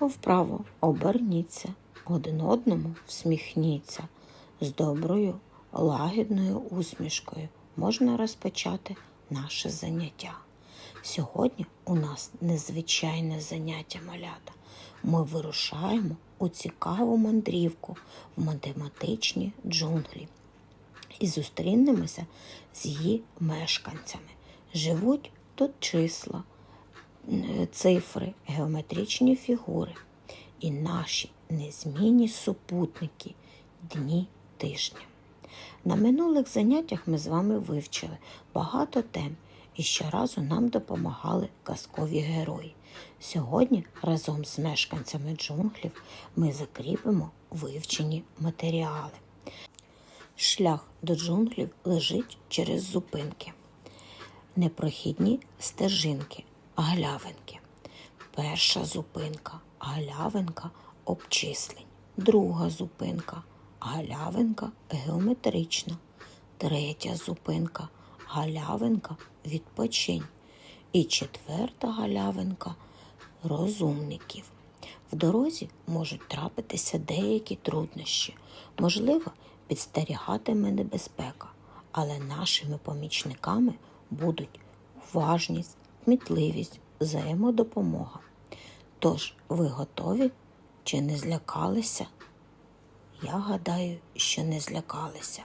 Вправо оберніться, один одному всміхніться. З доброю, лагідною усмішкою можна розпочати наше заняття. Сьогодні у нас незвичайне заняття малята. Ми вирушаємо у цікаву мандрівку в математичні джунглі і зустрінемося з її мешканцями. Живуть тут числа, цифри, геометричні фігури і наші незмінні супутники дні тижня. На минулих заняттях ми з вами вивчили багато тем і щоразу нам допомагали казкові герої. Сьогодні разом з мешканцями джунглів ми закріпимо вивчені матеріали. Шлях до джунглів лежить через зупинки. Непрохідні стежинки, галявинки. Перша зупинка галявинка обчислень. Друга зупинка галявинка геометрична. Третя зупинка галявинка відпочинь. І четверта галявинка розумників. В дорозі можуть трапитися деякі труднощі. Можливо, підстерігатиме небезпека, але нашими помічниками будуть уважність, кмітливість, взаємодопомога. Тож, ви готові чи не злякалися? Я гадаю, що не злякалися.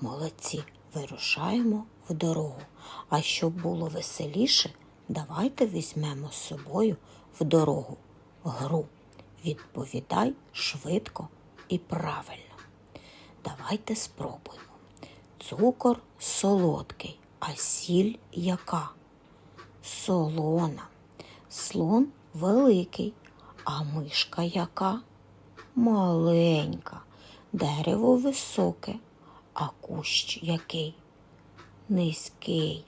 Молодці, вирушаємо в дорогу. А щоб було веселіше, давайте візьмемо з собою в дорогу гру. Відповідай швидко і правильно. Давайте спробуємо. Цукор солодкий, а сіль яка? Солона. Слон великий, а мишка яка? Маленька. Дерево високе, а кущ який? Низький.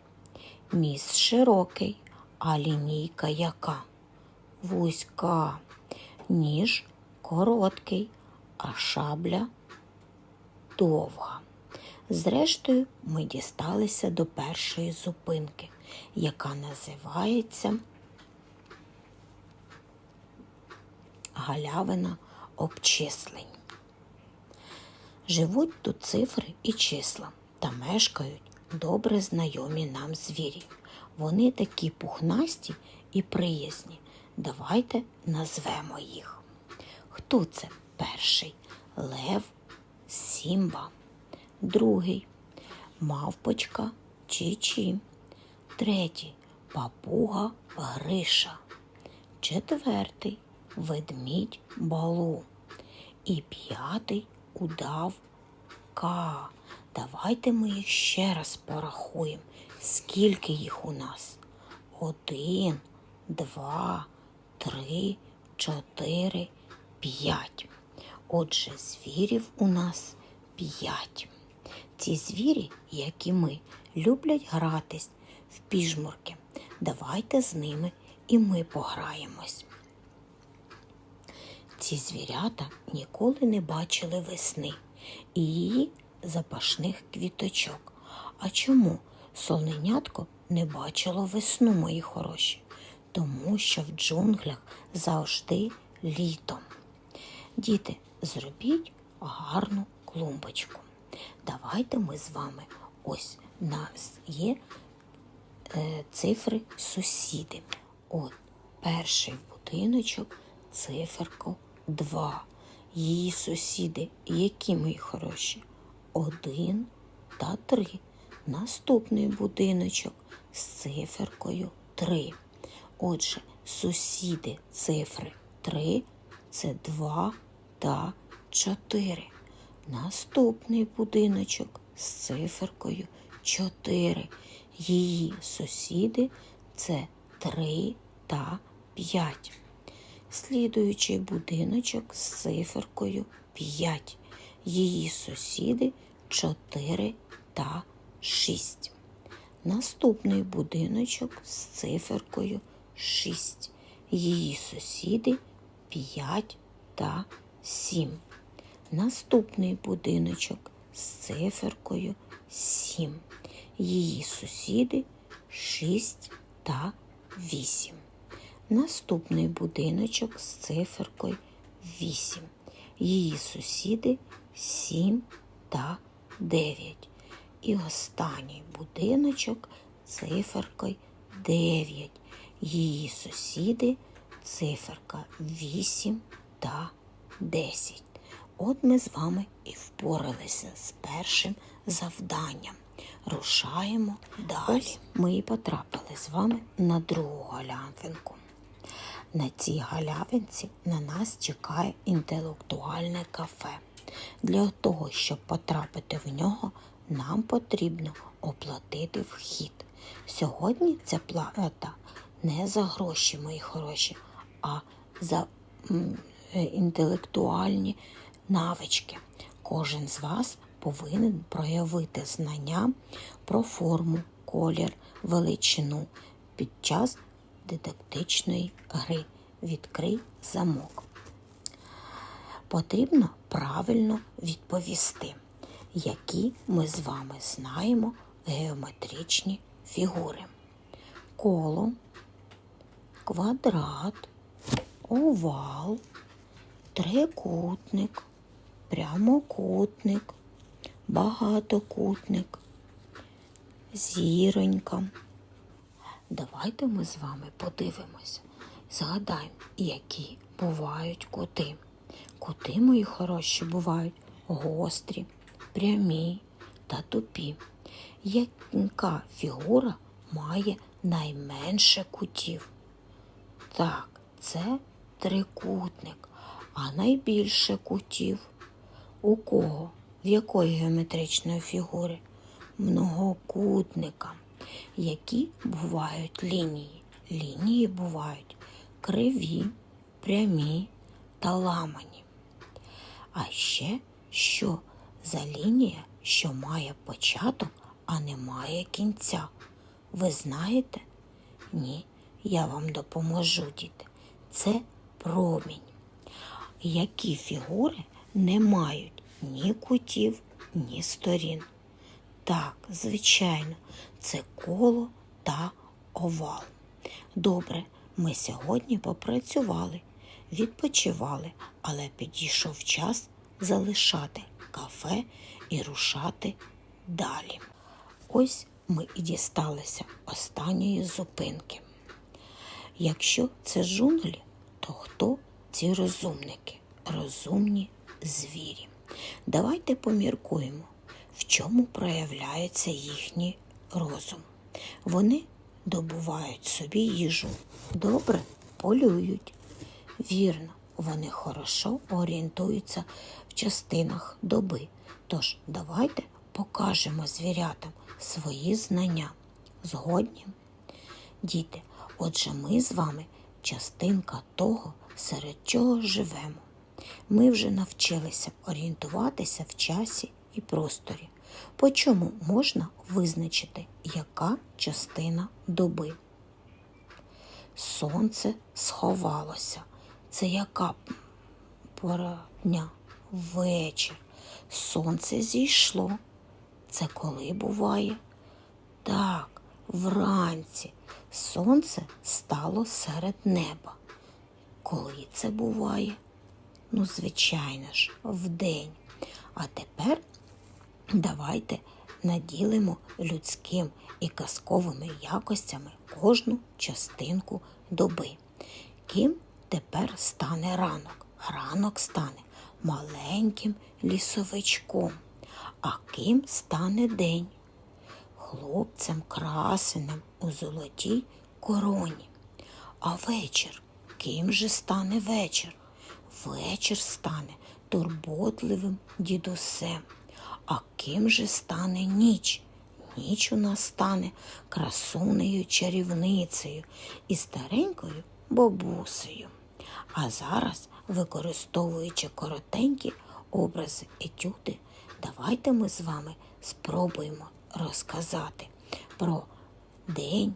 Ніс широкий, а лінійка яка? Вузька. Ніж короткий, а шабля довга. Зрештою, ми дісталися до першої зупинки, яка називається Галявина обчислень. Живуть тут цифри і числа та мешкають добре знайомі нам звірі. Вони такі пухнасті і приязні. Давайте назвемо їх. Хто це перший? Лев, Сімба, другий мавпочка Чі-Чі, третій папуга Гриша, четвертий ведмідь Балу і п'ятий удав Ка. Давайте ми їх ще раз порахуємо. Скільки їх у нас? Один, два, три, чотири, п'ять. Отже, звірів у нас п'ять. Ці звірі, як і ми, люблять гратись в піжмурки. Давайте з ними і ми пограємось. Ці звірята ніколи не бачили весни і її запашних квіточок. А чому солненятко не бачило весну, мої хороші? Тому що в джунглях завжди літом. Діти, зробіть гарну клумбочку. Давайте ми з вами ось нас є цифри сусіди. От перший будиночок, циферку 2. Її сусіди, які мої хороші? Один та три. Наступний будиночок з циферкою 3. Отже, сусіди цифри 3 це 2 та 4. Наступний будиночок з циферкою 4. Її сусіди це 3 та 5. Слідуючий будиночок з циферкою 5. Її сусіди 4 та 6. Наступний будиночок з циферкою 6. Її сусіди 5 та 7. Наступний будиночок з циферкою 7. Її сусіди 6 та 8. Наступний будиночок з циферкою 8. Її сусіди 7 та 9. І останній будиночок циферкою 9. Її сусіди циферка 8 та 10. От ми з вами і впоралися з першим завданням. Рушаємо далі. Ось ми і потрапили з вами на другу галявинку. На цій галявинці на нас чекає інтелектуальне кафе. Для того, щоб потрапити в нього, нам потрібно оплатити вхід. Сьогодні ця плата не за гроші, мої хороші, а за е, інтелектуальні навички. Кожен з вас повинен проявити знання про форму, колір, величину під час дидактичної гри. Відкрий замок. Потрібно правильно відповісти, які ми з вами знаємо геометричні фігури. Коло, квадрат, овал, трикутник, прямокутник, багатокутник, зіронька. Давайте ми з вами подивимося, згадаємо, які бувають кути. Кути, мої хороші, бувають гострі, прямі та тупі. Яка фігура має найменше кутів? Так, це трикутник, а найбільше кутів. У кого? В якої геометричної фігури? Многокутника. Які бувають лінії? Лінії бувають криві, прямі та ламані. А ще що за лінія, що має початок, а не має кінця? Ви знаєте? Ні, я вам допоможу, діти. Це промінь. Які фігури не мають ні кутів, ні сторін? Так, звичайно, це коло та овал. Добре, ми сьогодні попрацювали, відпочивали, але підійшов час залишати кафе і рушати далі. Ось ми і дісталися останньої зупинки. Якщо це джунглі, то хто ці розумники? Розумні звірі. Давайте поміркуємо, в чому проявляється їхній розум. Вони добувають собі їжу, добре полюють. Вірно, вони хорошо орієнтуються в частинах доби. Тож давайте покажемо звірятам свої знання. Згодні? Діти, отже, ми з вами частинка того, серед чого живемо. Ми вже навчилися орієнтуватися в часі і просторі. По чому можна визначити, яка частина доби? Сонце сховалося. Це яка пора дня? Вечір. Сонце зійшло. Це коли буває? Так, вранці сонце стало серед неба. Коли це буває? Ну, звичайно ж, вдень. А тепер давайте наділимо людським і казковими якостями кожну частинку доби. Ким тепер стане ранок? Ранок стане маленьким лісовичком. А ким стане день? Хлопцем красеним у золотій короні. А вечір ким же стане вечір? Вечір стане турботливим дідусем. А ким же стане ніч? Ніч у нас стане красунею чарівницею і старенькою бабусею. А зараз, використовуючи коротенькі образи етюди, давайте ми з вами спробуємо розказати про день,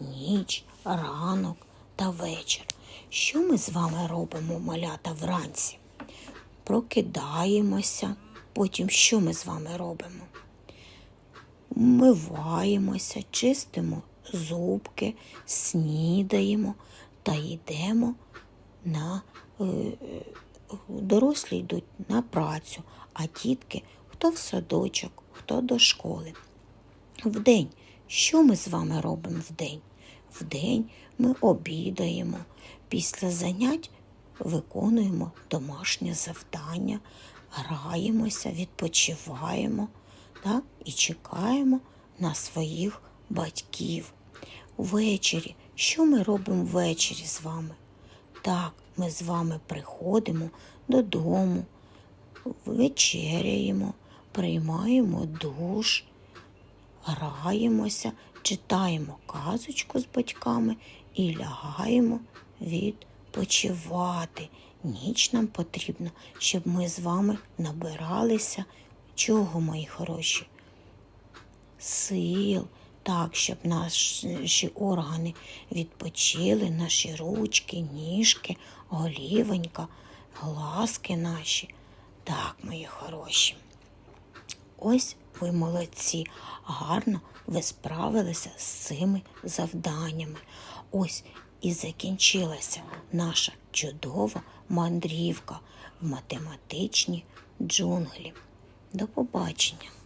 ніч, ранок та вечір. Що ми з вами робимо, малята, вранці? Прокидаємося, потім що ми з вами робимо? Миваємося, чистимо зубки, снідаємо та йдемо на е, е, дорослі йдуть на працю, а дітки хто в садочок, хто до школи. Вдень, що ми з вами робимо вдень? Вдень ми обідаємо, після занять виконуємо домашнє завдання, граємося, відпочиваємо так? і чекаємо на своїх батьків. Ввечері, що ми робимо ввечері з вами? Так, ми з вами приходимо додому, вечеряємо, приймаємо душ, граємося, читаємо казочку з батьками і лягаємо відпочивати. Ніч нам потрібно, щоб ми з вами набиралися. Чого, мої хороші? Сил, так, щоб наші органи відпочили, наші ручки, ніжки, голівенька, глазки наші. Так, мої хороші. Ось ви молодці, гарно ви справилися з цими завданнями. Ось і закінчилася наша чудова мандрівка в математичні джунглі. До побачення!